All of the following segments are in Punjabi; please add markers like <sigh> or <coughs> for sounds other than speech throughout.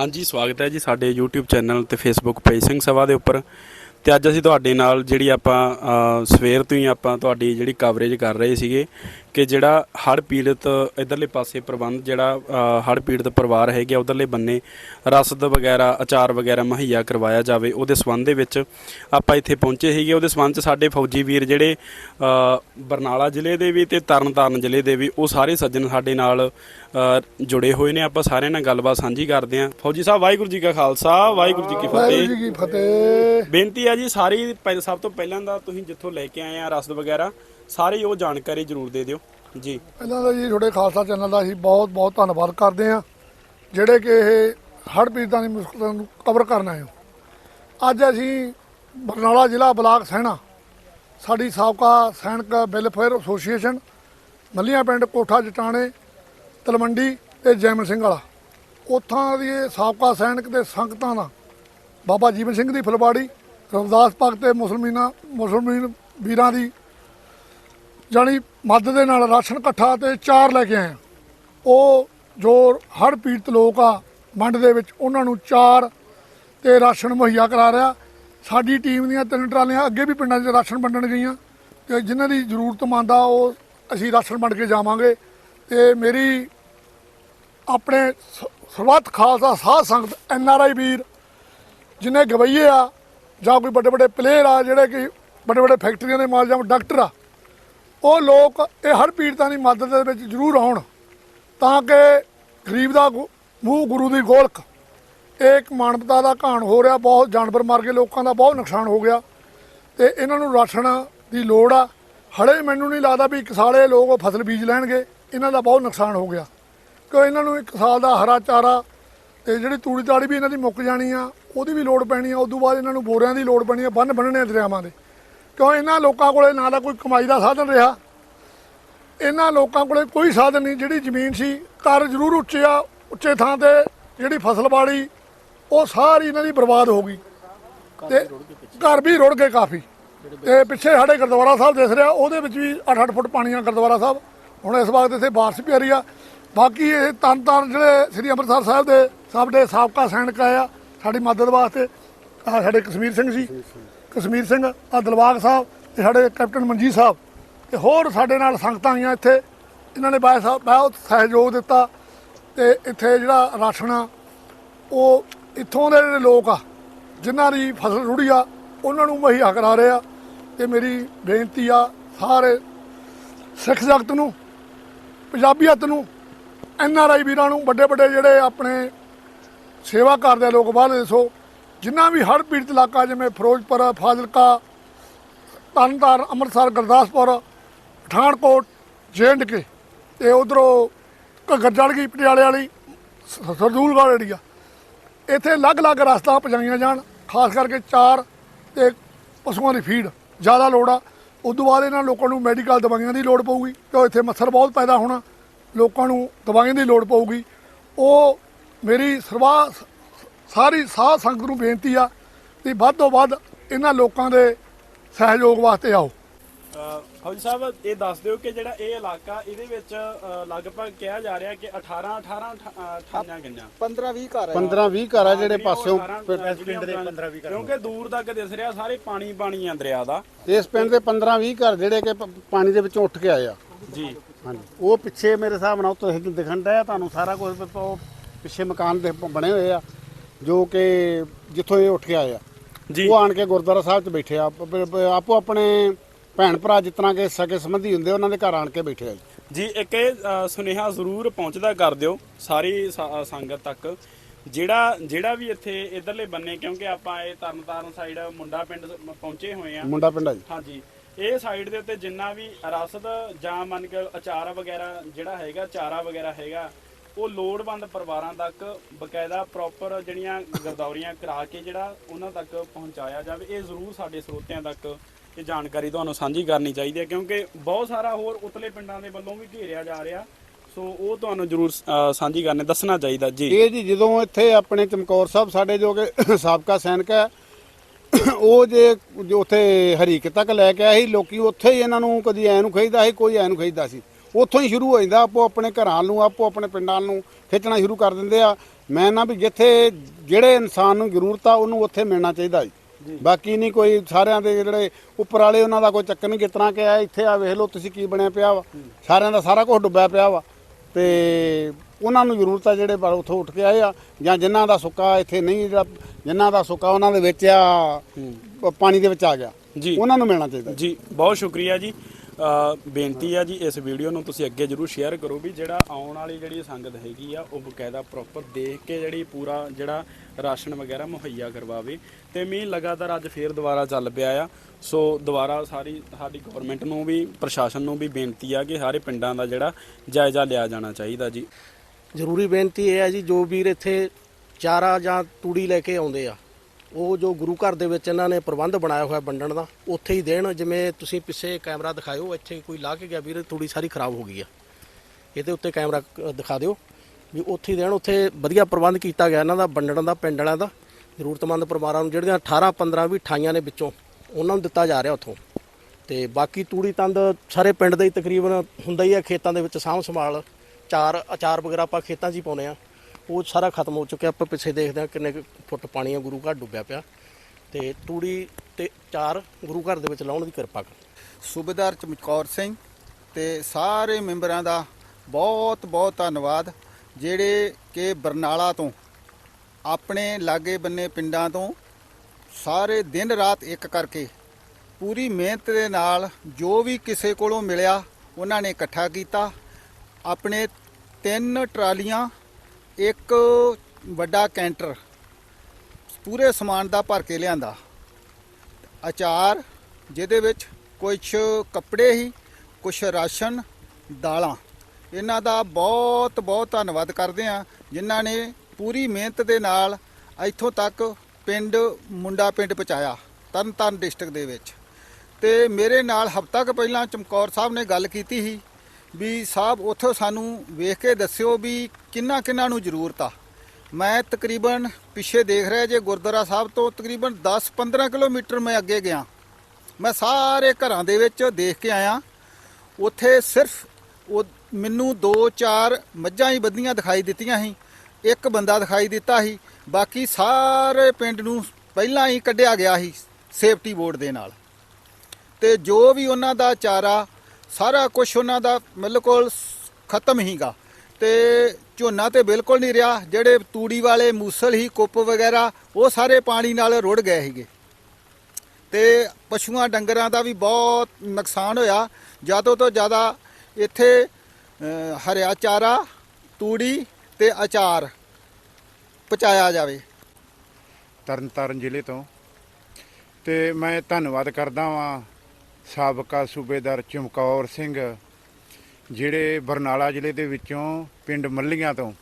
ਹਾਂਜੀ ਸਵਾਗਤ ਹੈ ਜੀ ਸਾਡੇ YouTube ਚੈਨਲ ਤੇ Facebook ਪੇਜ ਸਿੰਘ ਸਭਾ ਦੇ ਉੱਪਰ। ਤੇ ਅੱਜ ਅਸੀਂ ਤੁਹਾਡੇ ਨਾਲ ਜਿਹੜੀ ਆਪਾਂ ਅ, ਸਵੇਰ ਤੋਂ ਹੀ ਆਪਾਂ ਤੁਹਾਡੀ ਜਿਹੜੀ ਕਵਰੇਜ ਕਰ ਰਹੇ ਸੀਗੇ ਕਿ ਜਿਹੜਾ ਹੜ੍ਹ ਪੀੜਤ ਇਧਰਲੇ ਪਾਸੇ ਪ੍ਰਬੰਧ ਜਿਹੜਾ ਅ, ਹੜ੍ਹ ਪੀੜਤ ਪਰਿਵਾਰ ਹੈਗੇ ਆ ਉਧਰਲੇ ਬੰਨੇ ਰਸਦ ਵਗੈਰਾ ਅਚਾਰ ਵਗੈਰਾ ਮੁਹੱਈਆ ਕਰਵਾਇਆ ਜਾਵੇ ਉਹਦੇ ਸਬੰਧ ਦੇ ਵਿੱਚ ਆਪਾਂ ਇੱਥੇ ਪਹੁੰਚੇ ਸੀਗੇ। ਉਹਦੇ ਸਬੰਧ 'ਚ ਸਾਡੇ ਫੌਜੀ ਵੀਰ ਜਿਹੜੇ ਬਰਨਾਲਾ ਜ਼ਿਲ੍ਹੇ ਦੇ ਵੀ ਤੇ ਤਰਨਤਾਰਨ ਜ਼ਿਲ੍ਹੇ ਦੇ ਵੀ ਉਹ ਸਾਰੇ ਸੱਜਣ ਸਾਡੇ ਨਾਲ ਜੁੜੇ ਹੋਏ ਨੇ। ਆਪਾਂ ਸਾਰਿਆਂ ਨਾਲ ਗੱਲਬਾਤ ਸਾਂਝੀ ਕਰਦੇ ਹਾਂ। ਫੌਜੀ ਸਾਹਿਬ ਵਾਹਿਗੁਰੂ ਜੀ ਕਾ ਖਾਲਸਾ ਵਾਹਿਗੁਰੂ ਜੀ ਕੀ ਵਾਹਿਗੁਰੂ ਫਤਿਹ ਜੀ ਕੀ ਫਤਿਹ। ਬੇਨਤੀ ਹੈ ਜੀ ਸਾਰੀ ਸਭ ਤੋਂ ਪਹਿਲਾਂ ਦਾ ਤੁਸੀਂ ਜਿੱਥੋਂ ਲੈ ਕੇ ਆਏ ਆ ਰਸਦ ਵਗੈਰਾ ਸਾਰੀ ਉਹ ਜਾਣਕਾਰੀ ਜ਼ਰੂਰ ਦੇ ਦਿਓ। ਜੀ। ਪਹਿਲਾਂ ਤਾਂ ਜੀ ਤੁਹਾਡੇ ਖਾਲਸਾ ਚੈਨਲ ਦਾ ਅਸੀਂ ਬਹੁਤ ਬਹੁਤ ਧੰਨਵਾਦ ਕਰਦੇ ਹਾਂ। ਜਿਹੜੇ ਕਿ ਇਹ ਹੜ੍ਹ ਪੀੜਤਾਂ ਦੀ ਮੁਸ਼ਕਲਾਂ ਨੂੰ ਕਵਰ ਕਰਨ ਆਏ ਹੋ। ਅੱਜ ਅਸੀਂ ਬਰਨਾਲਾ ਜ਼ਿਲ੍ਹਾ ਬਲਾਕ ਸੈਣਾ, ਸਾਡੀ ਸਾਬਕਾ ਸੈਨਿਕ ਵੈਲਫੇਅਰ ਐਸੋਸੀਏਸ਼ਨ, ਮੱਲੀਆਂ ਪਿੰਡ ਕੋਠਾ ਜਟਾਣੇ, ਤਲਵੰਡੀ ਤੇ ਜੈਮਨ ਸਿੰਘ ਵਾਲਾ। ਉੱਥਾਂ ਦੀ ਸਾਬਕਾ ਸੈਨਿਕ ਤੇ ਸੰਗਤਾਂ ਦਾ ਬਾਬਾ ਜੀਵਨ ਸਿੰਘ ਦੀ ਫੁਲਵਾੜੀ, ਰਵਿਦਾਸ ਭਗਤ ਤੇ ਮੁਸਲਮਾਨਾਂ, ਮੁਸਲਮਾਨ ਵੀਰਾਂ ਦੀ ਜਾਣੀ ਮਦਦ ਦੇ ਨਾਲ ਰਾਸ਼ਨ ਇਕੱਠਾ ਤੇ ਚਾਰ ਲੈ ਕੇ ਆਏ ਹਾਂ। ਉਹ ਜੋ ਹੜ੍ਹ ਪੀੜਤ ਲੋਕ ਆ ਮੰਡ ਦੇ ਵਿੱਚ ਉਹਨਾਂ ਨੂੰ ਚਾਰ ਤੇ ਰਾਸ਼ਨ ਮੁਹੱਈਆ ਕਰਾ ਰਿਹਾ ਸਾਡੀ ਟੀਮ ਦੀਆਂ ਤਿੰਨ ਟਰਾਲੀਆਂ ਅੱਗੇ ਵੀ ਪਿੰਡਾਂ 'ਚ ਰਾਸ਼ਨ ਵੰਡਣ ਗਈਆਂ ਤੇ ਜਿਨ੍ਹਾਂ ਦੀ ਜ਼ਰੂਰਤਮੰਦ ਆ, ਉਹ ਅਸੀਂ ਰਾਸ਼ਨ ਵੰਡ ਕੇ ਜਾਵਾਂਗੇ ਤੇ ਮੇਰੀ ਆਪਣੇ ਸ- ਸਰਬੱਤ ਖਾਲਸਾ ਸਾਧ ਸੰਗਤ ਐਨ ਆਰ ਆਈ ਵੀਰ, ਜਿਨੇ ਗਵਈਏ ਆ ਜਾਂ ਕੋਈ ਵੱਡੇ ਵੱਡੇ ਪਲੇਅਰ ਆ, ਜਿਹੜੇ ਕਿ ਵੱਡੇ ਵੱਡੇ ਫੈਕਟਰੀਆਂ ਦੇ ਮਾਲ ਜਾਂ ਡਾਕਟਰ ਆ ਉਹ ਲੋਕ ਇਹ ਹਰ ਪੀੜਤਾਂ ਦੀ ਮਦਦ ਦੇ ਵਿੱਚ ਜ਼ਰੂਰ ਆਉਣ ਤਾਂ ਕਿ ਗਰੀਬ ਦਾ ਗੁ- ਮੂੰਹ ਗੁਰੂ ਦੀ ਗੋਲਕ ਇਹ ਇੱਕ ਮਾਨਵਤਾ ਦਾ ਘਾਣ ਹੋ ਰਿਹਾ, ਬਹੁਤ ਜਾਨਵਰ ਮਰ ਕੇ ਲੋਕਾਂ ਦਾ ਬਹੁਤ ਨੁਕਸਾਨ ਹੋ ਗਿਆ। ਤੇ ਇਹਨਾਂ ਨੂੰ ਰਾਸ਼ਨ ਦੀ ਲੋੜ ਆ। ਹਲੇ ਮੈਨੂੰ ਨਹੀਂ ਲੱਗਦਾ ਵੀ ਇੱਕ ਸਾਲੇ ਲੋਕ ਉਹ ਫਸਲ ਬੀਜ ਲੈਣਗੇ। ਇਹਨਾਂ ਦਾ ਬਹੁਤ ਨੁਕਸਾਨ ਹੋ ਗਿਆ। ਕਿਉਂ ਇਹਨਾਂ ਨੂੰ ਇੱਕ ਸਾਲ ਦਾ ਹਰਾ ਚਾਰਾ ਤੇ ਜਿਹੜੀ ਤੂੜੀ ਤਾੜੀ ਵੀ ਇਹਨਾਂ ਦੀ ਮੁੱਕ ਜਾਣੀ ਆ, ਉਹਦੀ ਵੀ ਲੋੜ ਪੈਣੀ ਆ। ਉਦੋਂ ਬਾਅਦ ਇਹਨਾਂ ਨੂੰ ਬੋਰਿਆਂ ਦੀ ਲੋੜ ਪੈਣੀ ਆ ਬੰਨ ਬੰਨਣੇ ਆ ਦਰਿਆਵਾਂ ਦੇ। ਕਿਉਂ ਇਹਨਾਂ ਲੋਕਾਂ ਕੋਲੇ ਨਾ ਤਾਂ ਕੋਈ ਕਮਾਈ ਦਾ ਸਾਧਨ ਰਿਹਾ? ਇਹਨਾਂ ਲੋਕਾਂ ਕੋਲੇ ਕੋਈ ਸਾਧਨ ਨਹੀਂ, ਜਿਹੜੀ ਜ਼ਮੀਨ ਸੀ, ਘਰ ਜ਼ਰੂਰ ਉੱਚੇ ਆ, ਉੱਚੇ ਥਾਂ ਤੇ ਜਿਹੜੀ ਫਸਲ ਬਾੜੀ ਉਹ ਸਾਰੀ ਇਹਨਾਂ ਦੀ ਬਰਬਾਦ ਹੋ ਗਈ। ਤੇ ਘਰ ਵੀ ਰੁੜ ਗਏ ਕਾਫੀ। ਤੇ ਪਿੱਛੇ ਸਾਡੇ ਗੁਰਦੁਆਰਾ ਸਾਹਿਬ ਦਿਸ ਰਿਹਾ, ਉਹਦੇ ਵਿੱਚ ਵੀ 8-8 ਫੁੱਟ ਪਾਣੀ ਆ ਗੁਰਦੁਆਰਾ ਸਾਹਿਬ। ਹੁਣ ਇਸ ਵਕਤ ਇੱਥੇ ਬਾਰਿਸ਼ ਪੈ ਰਹੀ ਆ। ਬਾਕੀ ਇਹ ਤਨ ਤਨ ਜਿਹੜੇ ਸ੍ਰੀ ਅੰਮ੍ਰਿਤਸਰ ਸਾਹਿਬ ਦੇ ਸਾਡੇ ਸਾਬਕਾ ਸੈਨਿਕ ਆਏ ਆ, ਸਾਡੀ ਮਦਦ ਵਾਸਤੇ ਸਾਡੇ ਕਸ਼ਮੀਰ ਸਿੰਘ ਜੀ। ਕਸ਼ਮੀਰ ਸਿੰਘ ਆ ਦਿਲਬਾਗ ਸਾਹਿਬ ਤੇ ਸਾਡੇ ਕੈਪਟਨ ਮਨਜੀਤ ਸਾਹਿਬ ਤੇ ਹੋਰ ਸਾਡੇ ਨਾਲ ਸੰਗਤਾਂ ਆਈਆਂ ਇੱਥੇ। ਇਹਨਾਂ ਨੇ ਬਾਈ ਸਾਹਿਬ, ਬਹੁਤ ਸਹਿਯੋਗ ਦਿੱਤਾ ਤੇ ਇੱਥੇ ਜਿਹੜਾ ਰਾਸ਼ਨ ਆ, ਉਹ ਇੱਥੋਂ ਦੇ ਜਿਹੜੇ ਲੋਕ ਆ, ਜਿਨ੍ਹਾਂ ਦੀ ਫਸਲ ਰੁੜੀ ਆ, ਉਹਨਾਂ ਨੂੰ ਮੁਹੱਈਆ ਕਰਾ ਰਹੇ ਆ। ਤੇ ਮੇਰੀ ਬੇਨਤੀ ਆ ਸਾਰੇ ਸਿੱਖ ਜਗਤ ਨੂੰ ਪੰਜਾਬੀਅਤ ਨੂੰ, ਐਨ ਆਰ ਆਈ ਵੀਰਾਂ ਨੂੰ ਵੱਡੇ ਵੱਡੇ ਜਿਹੜੇ ਆਪਣੇ ਸੇਵਾ ਕਰਦੇ ਆ ਲੋਕ ਬਾਹਰ ਦੇਸੋ ਜਿੰਨਾ ਵੀ ਹੜ੍ਹ ਪੀੜਤ ਇਲਾਕਾ, ਜਿਵੇਂ ਫਿਰੋਜ਼ਪੁਰ, ਫਾਜ਼ਿਲਕਾ ਤਰਨਤਾਰਨ ਅੰਮ੍ਰਿਤਸਰ, ਗੁਰਦਾਸਪੁਰ, ਪਠਾਨਕੋਟ ਕੇ, ਤੇ ਉਧਰੋਂ ਘੱਗਰ ਚੜ੍ਹ ਗਈ, ਪਟਿਆਲੇ ਵਾਲੀ, ਸ- ਸਰਦੂਲਗੜ੍ਹ ਏਰੀਆ ਇੱਥੇ ਅਲੱਗ-ਅਲੱਗ ਰਸਤਾ ਪਜਾਈਆਂ ਜਾਣ, ਖਾਸ ਕਰਕੇ ਚਾਰ ਤੇ ਪਸ਼ੂਆਂ ਦੀ ਫੀਡ ਜ਼ਿਆਦਾ ਲੋੜ ਆ। ਉਦੋਂ ਬਾਅਦ ਇਹਨਾਂ ਲੋਕਾਂ ਨੂੰ ਮੈਡੀਕਲ ਦਵਾਈਆਂ ਦੀ ਲੋੜ ਪਊਗੀ ਕਿਉਂ ਇੱਥੇ ਮੱਛਰ ਬਹੁਤ ਪੈਦਾ ਹੋਣਾ, ਲੋਕਾਂ ਨੂੰ ਦਵਾਈਆਂ ਦੀ ਲੋੜ ਪਊਗੀ। ਉਹ ਮੇਰੀ ਸਰਵਾ ਸਾਰੀ ਸਾਧ ਸੰਗਤ ਨੂੰ ਬੇਨਤੀ ਆ ਕਿ ਵੱਧ ਤੋਂ ਵੱਧ ਇਹਨਾਂ ਲੋਕਾਂ ਦੇ ਸਹਿਯੋਗ ਵਾਸਤੇ ਆਓ। ਫੌਜੀ ਸਾਹਿਬ ਇਹ ਦੱਸ ਦਿਓ ਕਿ ਜਿਹੜਾ ਇਹ ਇਲਾਕਾ ਇਹਦੇ ਵਿੱਚ ਲਗਭਗ ਕਿਹਾ ਜਾ ਰਿਹਾ ਕਿ 18 18 ਅਠਾਈਆਂ ਗਈਆਂ 15 20 ਘਰ ਆ। 15 20 ਘਰ ਆ ਜਿਹੜੇ ਪਾਸਿਓਂ 18 ਪਿੰਡ ਦੇ ਉਹ 15 20 ਘਰ ਕਿਉਂਕਿ ਦੂਰ ਤੱਕ ਦਿਸ ਰਿਹਾ ਸਾਰੇ ਪਾਣੀ ਪਾਣੀ ਆ ਦਰਿਆ ਦਾ। ਇਸ ਪਿੰਡ ਦੇ 15 20 ਘਰ ਜਿਹੜੇ ਕਿ ਪਾਣੀ ਦੇ ਵਿੱਚੋਂ ਉੱਠ ਕੇ ਆਏ ਆ। ਜੀ। ਹਾਂਜੀ। ਉਹ ਪਿੱਛੇ ਮੇਰੇ ਹਿਸਾਬ ਨਾਲ ਉੱਥੇ ਦਿਖਣ ਤੁਹਾਨੂੰ ਸਾਰਾ ਕੁਝ ਪਿੱਛੇ ਮਕਾਨ ਦੇ ਬਣੇ ਹੋਏ ਆ। ਜੋ ਕਿ ਜਿੱਥੋਂ ਇਹ ਉੱਠ ਕੇ ਆਏ ਆ। ਜੀ। ਉਹ ਆਣ ਕੇ ਗੁਰਦੁਆਰਾ ਸਾਹਿਬ 'ਚ ਬੈਠੇ ਆ। ਪ- ਪ- ਪ- ਆਪੋ ਆਪਣੇ ਭੈਣ ਭਰਾ ਜਿਤਨਾ ਕਿ ਸਕੇ ਸੰਬੰਧੀ ਹੁੰਦੇ ਉਹਨਾਂ ਦੇ ਘਰ ਆਣ ਕੇ ਬੈਠੇ ਆ ਜੀ। ਜੀ ਇੱਕ ਇਹ ਅ, ਸੁਨੇਹਾ ਜ਼ਰੂਰ ਪਹੁੰਚਦਾ ਕਰ ਦਿਓ। ਸਾਰੀ ਸ- ਅ, ਸੰਗਤ ਤੱਕ। ਜਿਹੜਾ ਜਿਹੜਾ ਵੀ ਇੱਥੇ ਇਧਰਲੇ ਬੰਨੇ ਕਿਉਂਕਿ ਆਪਾਂ ਇਹ ਤਰਨਤਾਰਨ ਸਾਈਡ ਮੁੰਡਾ ਪਿੰਡ ਸ- ਪਹੁੰਚੇ ਹੋਏ ਆ। ਮੁੰਡਾ ਪਿੰਡ ਆ ਜੀ। ਹਾਂਜੀ। ਇਹ ਸਾਈਡ ਦੇ ਉੱਤੇ ਜਿੰਨਾ ਵੀ ਰਸਦ ਜਾਂ ਮੰਨ ਕੇ ਅਚਾਰ ਵਗੈਰਾ ਜਿਹੜਾ ਹੈਗਾ ਚਾਰਾ ਵਗੈਰਾ ਹੈਗਾ ਉਹ ਲੋੜਵੰਦ ਪਰਿਵਾਰਾਂ ਤੱਕ ਬਕਾਇਦਾ ਪ੍ਰੋਪਰ ਜਿਹੜੀਆਂ ਗਰਦੌਰੀਆਂ ਕਰਾ ਕੇ ਜਿਹੜਾ ਉਹਨਾਂ ਤੱਕ ਪਹੁੰਚਾਇਆ ਜਾਵੇ, ਇਹ ਜ਼ਰੂਰ ਸਾਡੇ ਸਰੋਤਿਆਂ ਤੱਕ ਇਹ ਜਾਣਕਾਰੀ ਤੁਹਾਨੂੰ ਸਾਂਝੀ ਕਰਨੀ ਚਾਹੀਦੀ ਹੈ, ਕਿਉਂਕਿ ਬਹੁਤ ਸਾਰਾ ਹੋਰ ਉਤਲੇ ਪਿੰਡਾਂ ਦੇ ਵੱਲੋਂ ਵੀ ਘੇਰਿਆ ਜਾ ਰਿਹਾ, ਸੋ ਉਹ ਤੁਹਾਨੂੰ ਜ਼ਰੂਰ ਸਾਂਝੀ ਕਰਨੇ, ਦੱਸਣਾ ਚਾਹੀਦਾ, ਜੀ। ਇਹ ਜੀ ਜਦੋਂ ਇੱਥੇ ਆਪਣੇ ਚਮਕੌਰ ਸਾਹਿਬ ਸਾਡੇ ਜੋ ਕਿ <coughs> ਸਾਬਕਾ ਸੈਨਿਕ ਹੈ, <coughs> ਉਹ ਜੇ ਜੋ ਉੱਥੇ ਹਰੀਕ ਤੱਕ ਲੈ ਕੇ ਆਏ ਸੀ, ਲੋਕੀ ਉੱਥੇ ਹੀ ਇਹਨਾਂ ਨੂੰ ਕਦੀ ਐ ਨੂੰ ਖਰੀਦਾ ਸੀ, ਕੋਈ ਐ ਨੂੰ ਖਰੀਦਾ ਸੀ। ਉੱਥੋਂ ਹੀ ਸ਼ੁਰੂ ਹੋ ਜਾਂਦਾ ਆਪੋ ਆਪਣੇ ਘਰਾਂ ਨੂੰ ਆਪੋ ਆਪਣੇ ਪਿੰਡਾਂ ਨੂੰ ਖਿੱਚਣਾ ਸ਼ੁਰੂ ਕਰ ਦਿੰਦੇ ਆ। ਮੈਂ ਨਾ ਵੀ ਜਿੱਥੇ ਜਿਹੜੇ ਇਨਸਾਨ ਨੂੰ ਜ਼ਰੂਰਤ ਆ ਉਹਨੂੰ ਉੱਥੇ ਮਿਲਣਾ ਚਾਹੀਦਾ ਜੀ। ਬਾਕੀ ਨਹੀਂ ਕੋਈ ਸਾਰਿਆਂ ਦੇ ਜਿਹੜੇ ਉੱਪਰ ਵਾਲੇ ਉਹਨਾਂ ਦਾ ਕੋਈ ਚੱਕਰ ਨਹੀਂ ਕਿਤਨਾ ਕਿ ਆ ਇੱਥੇ ਆ ਵੇਖ ਲਓ ਤੁਸੀਂ ਕੀ ਬਣਿਆ ਪਿਆ ਵਾ। ਸਾਰਿਆਂ ਦਾ ਸਾਰਾ ਕੁਝ ਡੁੱਬਿਆ ਪਿਆ ਵਾ। ਤੇ ਉਹਨਾਂ ਨੂੰ ਜ਼ਰੂਰਤ ਆ ਜਿਹੜੇ ਉੱਥੋਂ ਉੱਠ ਕੇ ਆਏ ਆ ਜਾਂ ਜਿਨ੍ਹਾਂ ਦਾ ਸੁੱਕਾ ਇੱਥੇ ਨਹੀਂ ਜਿਹੜਾ ਜਿਨ੍ਹਾਂ ਦਾ ਸੁੱਕਾ ਉਹਨਾਂ ਦੇ ਵਿੱਚ ਆ ਪਾਣੀ ਦੇ ਵਿੱਚ ਆ ਗਿਆ। ਜੀ। ਉਹਨਾਂ ਨੂੰ ਮਿਲਣਾ ਚਾਹੀਦਾ। ਜੀ ਬਹੁਤ ਸ਼ੁਕਰੀਆ ਜੀ। ਬੇਨਤੀ ਆ ਜੀ, ਇਸ ਵੀਡੀਓ ਨੂੰ ਤੁਸੀਂ ਅੱਗੇ ਜਰੂਰ ਸ਼ੇਅਰ ਕਰੋ ਵੀ ਜਿਹੜਾ ਆਉਣ ਵਾਲੀ ਜਿਹੜੀ ਸੰਗਤ ਹੈਗੀ ਆ, ਉਹ ਬਕਾਇਦਾ ਪ੍ਰੋਪਰ ਦੇਖ ਕੇ ਜਿਹੜੀ ਪੂਰਾ ਜਿਹੜਾ ਰਾਸ਼ਨ ਵਗੈਰਾ ਮੁਹੱਈਆ ਕਰਵਾਵੇ। ਤੇ ਮੀਂਹ ਲਗਾਤਾਰ ਅੱਜ ਫੇਰ ਦੁਬਾਰਾ ਚੱਲ ਪਿਆ ਆ। ਸੋ ਦੁਬਾਰਾ ਸਾਰੀ, ਸਾਡੀ ਗਵਰਨਮੈਂਟ ਨੂੰ ਵੀ, ਪ੍ਰਸ਼ਾਸਨ ਨੂੰ ਵੀ ਬੇਨਤੀ ਆ ਕਿ ਸਾਰੇ ਪਿੰਡਾਂ ਦਾ ਜਿਹੜਾ ਜਾਇਜ਼ਾ ਲਿਆ ਜਾਣਾ ਚਾਹੀਦਾ ਜੀ। ਜ਼ਰੂਰੀ ਬੇਨਤੀ ਇਹ ਹੈ ਜੀ, ਜੋ ਵੀਰ ਇੱਥੇ ਚਾਰਾ ਜਾਂ ਤੂੜੀ ਲੈ ਕੇ ਆਉਂਦੇ ਆ ਉਹ ਜੋ ਗੁਰੂ ਘਰ ਦੇ ਵਿੱਚ ਇਹਨਾਂ ਨੇ ਪ੍ਰਬੰਧ ਬਣਾਇਆ ਹੋਇਆ ਵੰਡਣ ਦਾ, ਉੱਥੇ ਹੀ ਦੇਣ, ਜਿਵੇਂ ਤੁਸੀਂ ਪਿੱਛੇ ਕੈਮਰਾ ਦਿਖਾਇਓ, ਇੱਥੇ ਕੋਈ ਲਾ ਕੇ ਗਿਆ, ਵੀਰ ਤੂੜੀ ਸਾਰੀ ਖਰਾਬ ਹੋ ਗਈ ਆ। ਇਹਦੇ ਉੱਤੇ ਕੈਮਰਾ ਕ- ਦਿਖਾ ਦਿਓ, ਵੀ ਉੱਥੇ ਹੀ ਦੇਣ, ਉੱਥੇ ਵਧੀਆ ਪ੍ਰਬੰਧ ਕੀਤਾ ਗਿਆ ਇਹਨਾਂ ਦਾ, ਵੰਡਣ ਦਾ, ਪਿੰਡ ਵਾਲਿਆਂ ਦਾ, ਜ਼ਰੂਰਤਮੰਦ ਪਰਿਵਾਰਾਂ ਨੂੰ, ਜਿਹੜੀਆਂ 18 15 ਵੀ 28 ਨੇ ਵਿੱਚੋਂ, ਉਹਨਾਂ ਨੂੰ ਦਿੱਤਾ ਜਾ ਰਿਹਾ ਉੱਥੋਂ। ਤੇ ਬਾਕੀ ਤੂੜੀ ਤੰਦ ਸਾਰੇ ਪਿੰਡ ਦੇ ਹੀ ਤਕਰੀਬਨ ਹੁੰਦਾ ਹੀ ਆ, ਖੇਤਾਂ ਦੇ ਵਿੱਚ ਸਾਂਭ ਸੰਭਾਲ, ਚਾਰ, ਅਚਾਰ ਵਗੈਰਾ ਆਪਾਂ ਖੇਤਾਂ 'ਚ ਹੀ ਪਾਉਨੇ ਆ। ਉਹ ਸਾਰਾ ਖਤਮ ਹੋ ਚੁੱਕਿਆ, ਆਪਾਂ ਪਿੱਛੇ ਦੇਖਦੇ ਆ ਕਿੰਨੇ ਕੁ ਫੁੱਟ ਪਾਣੀ ਆ, ਗੁਰੂ ਘਰ ਡੁੱਬਿਆ ਪਿਆ। ਤੇ ਤੂੜੀ ਤੇ ਚਾਰ ਗੁਰੂ ਘਰ ਦੇ ਵਿੱਚ ਲਾਉਣ ਦੀ ਕਿਰਪਾ ਕਰ। ਸੂਬੇਦਾਰ ਚਮਕੌਰ ਸਿੰਘ ਤੇ ਸਾਰੇ ਮੈਂਬਰਾਂ ਦਾ ਬਹੁਤ ਬਹੁਤ ਧੰਨਵਾਦ, ਜਿਹੜੇ ਕਿ ਬਰਨਾਲਾ ਤੋਂ, ਆਪਣੇ ਲਾਗੇ ਬੰਨੇ ਪਿੰਡਾਂ ਤੋਂ ਸਾਰੇ ਦਿਨ ਰਾਤ ਇੱਕ ਕਰਕੇ ਪੂਰੀ ਮਿਹਨਤ ਦੇ ਨਾਲ ਜੋ ਵੀ ਕਿਸੇ ਕੋਲੋਂ ਮਿਲਿਆ, ਉਹਨਾਂ ਨੇ ਇਕੱਠਾ ਕੀਤਾ। ਆਪਣੇ ਤਿੰਨ ਟਰਾਲੀਆਂ, ਇੱਕ ਵੱਡਾ ਕੈਂਟਰ ਪੂਰੇ ਸਮਾਨ ਦਾ ਭਰ ਕੇ ਲਿਆਂਦਾ। ਅਚਾਰ, ਜਿਹਦੇ ਵਿੱਚ ਕੁਝ ਕੱਪੜੇ ਹੀ ਕੁਝ ਰਾਸ਼ਨ, ਦਾਲਾਂ। ਇਹਨਾਂ ਦਾ ਬਹੁਤ ਬਹੁਤ ਧੰਨਵਾਦ ਕਰਦੇ ਹਾਂ, ਜਿਨ੍ਹਾਂ ਨੇ ਪੂਰੀ ਮਿਹਨਤ ਦੇ ਨਾਲ ਇੱਥੋਂ ਤੱਕ ਪਿੰਡ, ਮੁੰਡਾ ਪਿੰਡ ਪਹੁੰਚਾਇਆ, ਤਰਨਤਾਰਨ ਡਿਸਟ੍ਰਿਕਟ ਦੇ ਵਿੱਚ। ਤੇ ਮੇਰੇ ਨਾਲ ਹਫ਼ਤਾ ਕੁ ਪਹਿਲਾਂ ਚਮਕੌਰ ਸਾਹਿਬ ਨੇ ਗੱਲ ਕੀਤੀ ਸੀ ਵੀ ਸਾਹਿਬ, ਉੱਥੋਂ ਸਾਨੂੰ ਵੇਖ ਕੇ ਦੱਸਿਓ ਵੀ ਕਿੰਨਾ ਕਿੰਨਾ ਨੂੰ ਜ਼ਰੂਰਤ ਆ। ਮੈਂ ਤਕਰੀਬਨ ਪਿੱਛੇ ਦੇਖ ਰਿਹਾ ਜੇ ਗੁਰਦੁਆਰਾ ਸਾਹਿਬ ਤੋਂ ਤਕਰੀਬਨ 10-15 ਕਿਲੋਮੀਟਰ ਮੈਂ ਅੱਗੇ ਗਿਆ। ਮੈਂ ਸਾਰੇ ਘਰਾਂ ਦੇ ਵਿੱਚ ਦੇਖ ਕੇ ਆਇਆ। ਉੱਥੇ ਸਿਰਫ ਉਹ ਮੈਨੂੰ 2-4 ਮੱਝਾਂ ਹੀ ਬੱਧੀਆਂ ਦਿਖਾਈ ਦਿੱਤੀਆਂ ਸੀ। ਇੱਕ ਬੰਦਾ ਦਿਖਾਈ ਦਿੱਤਾ ਸੀ। ਬਾਕੀ ਸਾਰੇ ਪਿੰਡ ਨੂੰ ਪਹਿਲਾਂ ਹੀ ਕੱਢਿਆ ਗਿਆ ਸੀ ਸੇਫਟੀ ਬੋਰਡ ਦੇ ਨਾਲ। ਤੇ ਜੋ ਵੀ ਉਹਨਾਂ ਦਾ ਚਾਰਾ, ਸਾਰਾ ਕੁਝ ਉਹਨਾਂ ਦਾ ਬਿਲਕੁਲ ਖਤਮ ਹੀਗਾ। ਤੇ ਝੋਨਾ ਤੇ ਬਿਲਕੁਲ ਨਹੀਂ ਰਿਹਾ। ਜਿਹੜੇ ਤੂੜੀ ਵਾਲੇ ਮੂਸਲ ਹੀ ਕੁੱਪ ਵਗੈਰਾ, ਉਹ ਸਾਰੇ ਪਾਣੀ ਨਾਲ ਰੁੜ ਗਏ ਸੀਗੇ। ਤੇ ਪਸ਼ੂਆਂ, ਡੰਗਰਾਂ ਦਾ ਵੀ ਬਹੁਤ ਨੁਕਸਾਨ ਹੋਇਆ। ਜ਼ਿਆਦਾ ਤੋਂ ਜ਼ਿਆਦਾ ਇੱਥੇ ਹਰਿਆ ਚਾਰਾ, ਤੂੜੀ ਤੇ ਅਚਾਰ ਪਹੁੰਚਾਇਆ ਜਾਵੇ। ਤਰਨਤਾਰਨ ਜ਼ਿਲ੍ਹੇ ਤੋਂ। ਤੇ ਮੈਂ ਧੰਨਵਾਦ ਕਰਦਾ ਵਾਂ ਸਾਬਕਾ ਸੂਬੇਦਾਰ ਚਮਕੌਰ ਸਿੰਘ ਜਿਹੜੇ ਬਰਨਾਲਾ ਜ਼ਿਲ੍ਹੇ ਦੇ ਵਿੱਚੋਂ ਪਿੰਡ ਮੱਲੀਆਂ ਤੋਂ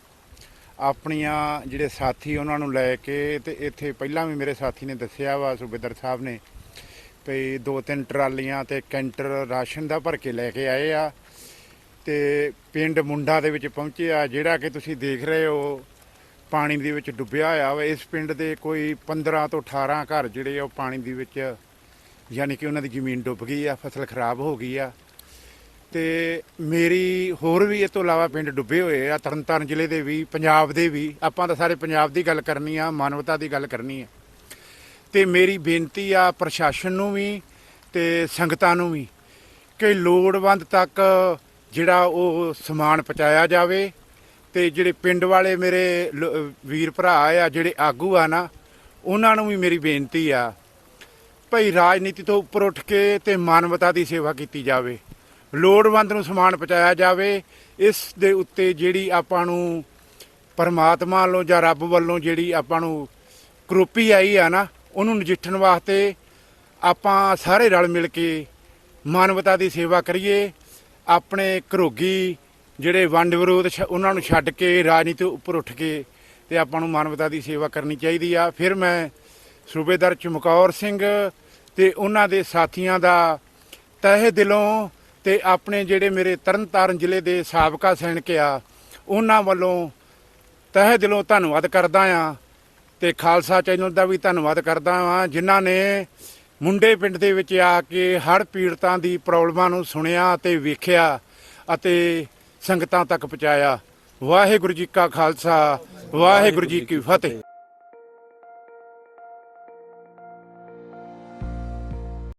ਆਪਣੀਆਂ ਜਿਹੜੇ ਸਾਥੀ ਉਹਨਾਂ ਨੂੰ ਲੈ ਕੇ ਤੇ ਇੱਥੇ ਪਹਿਲਾਂ ਵੀ ਮੇਰੇ ਸਾਥੀ ਨੇ ਦੱਸਿਆ ਵਾ, ਸੂਬੇਦਾਰ ਸਾਹਿਬ ਨੇ, ਵੀ ਦੋ ਤਿੰਨ ਟਰਾਲੀਆਂ ਤੇ ਕੈਂਟਰ ਰਾਸ਼ਨ ਦਾ ਭਰ ਕੇ ਲੈ ਕੇ ਆਏ ਆ ਤੇ ਪਿੰਡ ਮੁੰਡਾ ਦੇ ਵਿੱਚ ਪਹੁੰਚੇ ਆ, ਜਿਹੜਾ ਕਿ ਤੁਸੀਂ ਦੇਖ ਰਹੇ ਹੋ, ਪਾਣੀ ਦੇ ਵਿੱਚ ਡੁੱਬਿਆ ਹੋਇਆ ਵਾ। ਇਸ ਪਿੰਡ ਦੇ ਕੋਈ 15 ਤੋਂ 18 ਘਰ ਜਿਹੜੇ ਆ ਉਹ ਪਾਣੀ ਦੇ ਵਿੱਚ, ਯਾਨੀ ਕਿ ਉਹਨਾਂ ਦੀ ਜ਼ਮੀਨ ਡੁੱਬ ਗਈ ਆ, ਫਸਲ ਖਰਾਬ ਹੋ ਗਈ ਆ। ਤੇ ਮੇਰੀ ਹੋਰ ਵੀ ਇਹ ਤੋਂ ਇਲਾਵਾ ਪਿੰਡ ਡੁੱਬੇ ਹੋਏ ਆ, ਤਰਨਤਾਰਨ ਜ਼ਿਲ੍ਹੇ ਦੇ ਵੀ, ਪੰਜਾਬ ਦੇ ਵੀ, ਆਪਾਂ ਤਾਂ ਸਾਰੇ ਪੰਜਾਬ ਦੀ ਗੱਲ ਕਰਨੀ ਆ, ਮਾਨਵਤਾ ਦੀ ਗੱਲ ਕਰਨੀ ਆ। ਤੇ ਮੇਰੀ ਬੇਨਤੀ ਆ ਪ੍ਰਸ਼ਾਸਨ ਨੂੰ ਵੀ ਤੇ ਸੰਗਤਾਂ ਨੂੰ ਵੀ ਕਿ ਲੋੜਵੰਦ ਤੱਕ ਜਿਹੜਾ ਉਹ ਸਮਾਨ ਪਹੁੰਚਾਇਆ ਜਾਵੇ ਤੇ ਜਿਹੜੇ ਪਿੰਡ ਵਾਲੇ ਮੇਰੇ ਲ- ਵੀਰ ਭਰਾ ਆ, ਜਿਹੜੇ ਆਗੂ ਆ ਨਾ, ਉਹਨਾਂ ਨੂੰ ਵੀ ਮੇਰੀ ਬੇਨਤੀ ਆ, ਭਈ ਰਾਜਨੀਤੀ ਤੋਂ ਉੱਪਰ ਉੱਠ ਕੇ ਤੇ ਮਾਨਵਤਾ ਦੀ ਸੇਵਾ ਕੀਤੀ ਜਾਵੇ। ਲੋੜਵੰਦ ਨੂੰ ਸਮਾਨ ਪਹੁੰਚਾਇਆ ਜਾਵੇ, ਇਸ ਦੇ ਉੱਤੇ ਜਿਹੜੀ ਆਪਾਂ ਨੂੰ ਪਰਮਾਤਮਾ ਵੱਲੋਂ ਜਾਂ ਰੱਬ ਵੱਲੋਂ ਜਿਹੜੀ ਆਪਾਂ ਨੂੰ ਕਰੋਪੀ ਆਈ ਆ ਨਾ, ਉਹਨੂੰ ਨਜਿੱਠਣ ਵਾਸਤੇ ਆਪਾਂ ਸਾਰੇ ਰਲ ਮਿਲ ਕੇ ਮਾਨਵਤਾ ਦੀ ਸੇਵਾ ਕਰੀਏ। ਆਪਣੇ ਘਰੋਗੀ ਜਿਹੜੇ ਵੰਡ ਵਿਰੋਧ ਛ- ਉਹਨਾਂ ਨੂੰ ਛੱਡ ਕੇ, ਰਾਜਨੀਤੀ ਉੱਪਰ ਉੱਠ ਕੇ ਤੇ ਆਪਾਂ ਨੂੰ ਮਾਨਵਤਾ ਦੀ ਸੇਵਾ ਕਰਨੀ ਚਾਹੀਦੀ ਆ। ਫਿਰ ਮੈਂ ਸੂਬੇਦਾਰ ਚਮਕੌਰ ਸਿੰਘ ਤੇ ਉਹਨਾਂ ਦੇ ਸਾਥੀਆਂ ਦਾ ਤਹਿ ਦਿਲੋਂ ਤੇ ਆਪਣੇ ਜਿਹੜੇ ਮੇਰੇ ਤਰਨਤਾਰਨ ਜ਼ਿਲ੍ਹੇ ਦੇ ਸਾਬਕਾ ਸੈਨਿਕ ਆ, ਉਹਨਾਂ ਵੱਲੋਂ ਤਹਿ ਦਿਲੋਂ ਧੰਨਵਾਦ ਕਰਦਾ ਆ ਤੇ ਖਾਲਸਾ ਚੈਨਲ ਦਾ ਵੀ ਧੰਨਵਾਦ ਕਰਦਾ ਹਾਂ ਜਿਨ੍ਹਾਂ ਨੇ ਮੁੰਡੇ ਪਿੰਡ ਦੇ ਵਿੱਚ ਆ ਕੇ ਹੜ੍ਹ ਪੀੜਤਾਂ ਦੀ ਪ੍ਰੋਬਲਮਾਂ ਨੂੰ ਸੁਣਿਆ ਤੇ ਵੇਖਿਆ ਅਤੇ ਸੰਗਤਾਂ ਤੱਕ ਪਹੁੰਚਾਇਆ। ਵਾਹਿਗੁਰੂ ਜੀ ਕਾ ਖਾਲਸਾ, ਵਾਹਿਗੁਰੂ ਜੀ ਕੀ ਫਤਿਹ।